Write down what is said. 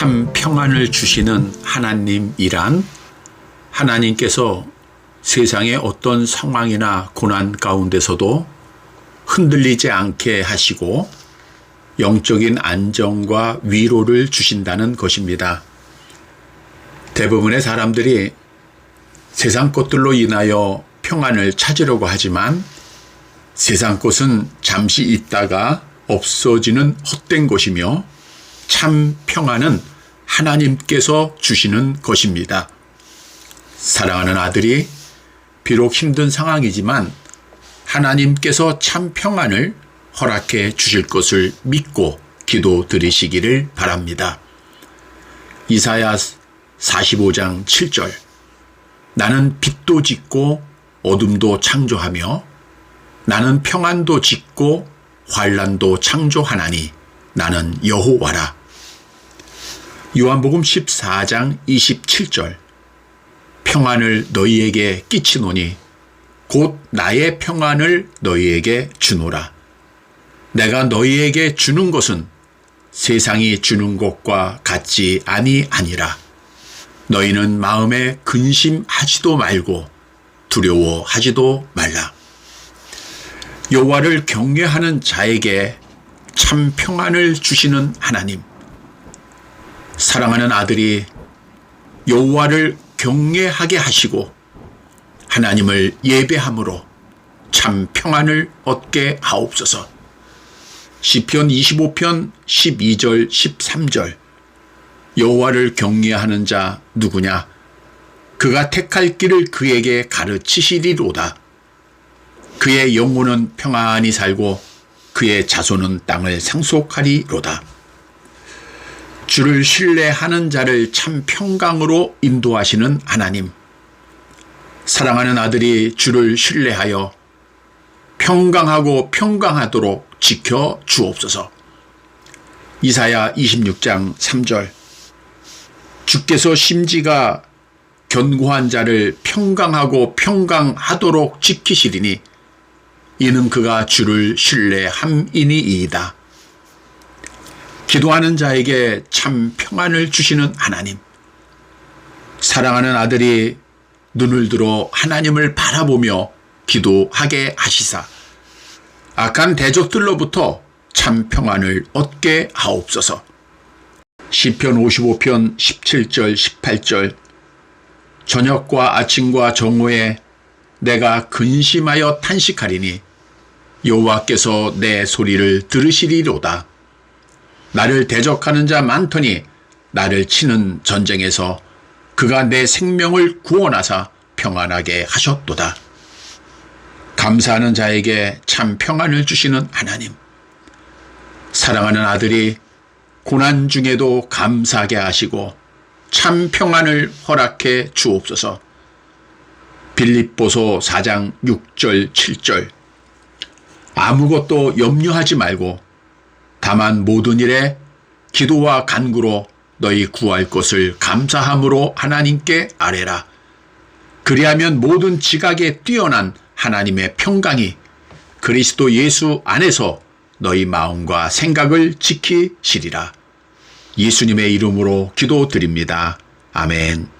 참 평안을 주시는 하나님이란 하나님께서 세상의 어떤 상황이나 고난 가운데서도 흔들리지 않게 하시고 영적인 안정과 위로를 주신다는 것입니다. 대부분의 사람들이 세상 것들로 인하여 평안을 찾으려고 하지만 세상 것은 잠시 있다가 없어지는 헛된 것이며 참 평안은 하나님께서 주시는 것입니다. 사랑하는 아들이 비록 힘든 상황이지만 하나님께서 참 평안을 허락해 주실 것을 믿고 기도 드리시기를 바랍니다. 이사야 45장 7절 나는 빛도 짓고 어둠도 창조하며 나는 평안도 짓고 환란도 창조하나니 나는 여호와라. 요한복음 14장 27절 평안을 너희에게 끼치노니 곧 나의 평안을 너희에게 주노라. 내가 너희에게 주는 것은 세상이 주는 것과 같지 아니 아니라 너희는 마음에 근심하지도 말고 두려워하지도 말라. 여호와를 경외하는 자에게 참 평안을 주시는 하나님. 사랑하는 아들이 여호와를 경외하게 하시고 하나님을 예배함으로 참 평안을 얻게 하옵소서. 시편 25편 12절 13절 여호와를 경외하는 자 누구냐? 그가 택할 길을 그에게 가르치시리로다. 그의 영혼은 평안히 살고 그의 자손은 땅을 상속하리로다. 주를 신뢰하는 자를 참 평강으로 인도하시는 하나님. 사랑하는 아들이 주를 신뢰하여 평강하고 평강하도록 지켜 주옵소서. 이사야 26장 3절. 주께서 심지가 견고한 자를 평강하고 평강하도록 지키시리니 이는 그가 주를 신뢰함이니이다. 기도하는 자에게 참 평안을 주시는 하나님. 사랑하는 아들이 눈을 들어 하나님을 바라보며 기도하게 하시사 악한 대적들로부터 참 평안을 얻게 하옵소서. 시편 55편 17절 18절 저녁과 아침과 정오에 내가 근심하여 탄식하리니 여호와께서 내 소리를 들으시리로다. 나를 대적하는 자 많더니 나를 치는 전쟁에서 그가 내 생명을 구원하사 평안하게 하셨도다. 감사하는 자에게 참 평안을 주시는 하나님. 사랑하는 아들이 고난 중에도 감사하게 하시고 참 평안을 허락해 주옵소서. 빌립보서 4장 6절 7절 아무것도 염려하지 말고 다만 모든 일에 기도와 간구로 너희 구할 것을 감사함으로 하나님께 아뢰라. 그리하면 모든 지각에 뛰어난 하나님의 평강이 그리스도 예수 안에서 너희 마음과 생각을 지키시리라. 예수님의 이름으로 기도드립니다. 아멘.